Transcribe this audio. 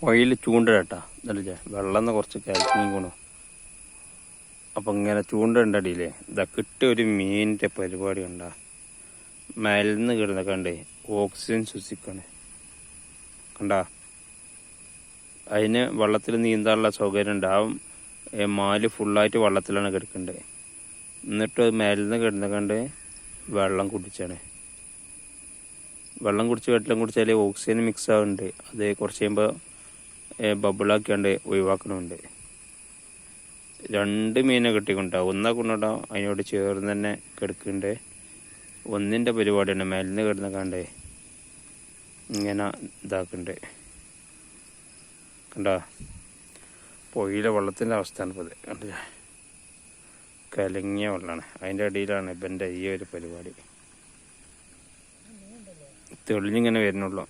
പുഴയിൽ ചൂണ്ടിടട്ടാ എന്നല്ലേ വെള്ളം കുറച്ച് കലക്കിങ്ങണു അപ്പം ഇങ്ങനെ ചൂണ്ട അടിയില്ലേ ഇതാ കിട്ടിയ ഒരു മീനിന്റെ പരിപാടി ഉണ്ടാ മലന്ന് കിടന്ന കണ്ടേ ഓക്സിജൻ ശ്വസിക്കണേ. കണ്ടാ? അതിന് വെള്ളത്തിൽ നീന്താനുള്ള സൗകര്യം ഉണ്ടാവും മാൽ ഫുള്ളായിട്ട് വെള്ളത്തിലാണ് കിടക്കേണ്ടത് എന്നിട്ട് അത് മേലിന്ന് കിടന്ന കണ്ട് വെള്ളം കുടിച്ചാണ്. വെള്ളം കുടിച്ച് വെള്ളം കുടിച്ചാൽ ഓക്സിജൻ മിക്സ് ആവുന്നുണ്ട്. അത് കുറച്ച് കഴിയുമ്പോൾ ബബിളാക്കിയാണ്ട് ഒഴിവാക്കണമുണ്ട് രണ്ട് മീനെ കിട്ടിക്കൊണ്ടാവും ഒന്നാ കൊണ്ടുണ്ടാവും അതിനോട് ചേർന്ന് തന്നെ കിടക്കുന്നുണ്ട് ഒന്നിന്റെ പരിപാടിയാണ് മേലിന്ന് കിടന്ന കണ്ടേ ഇങ്ങനെ ഇതാക്കുന്നുണ്ട് കണ്ട? പൊയിലെ വെള്ളത്തിന്റെ അവസ്ഥയാണ് ഇപ്പോൾ കണ്ടില്ല കലങ്ങിയ വെള്ളമാണ് അതിന്റെ അടിയിലാണ് ഇവന്റെ ഈ ഒരു പരിപാടി. തെളിഞ്ഞിങ്ങനെ വരുന്നുള്ളൂ.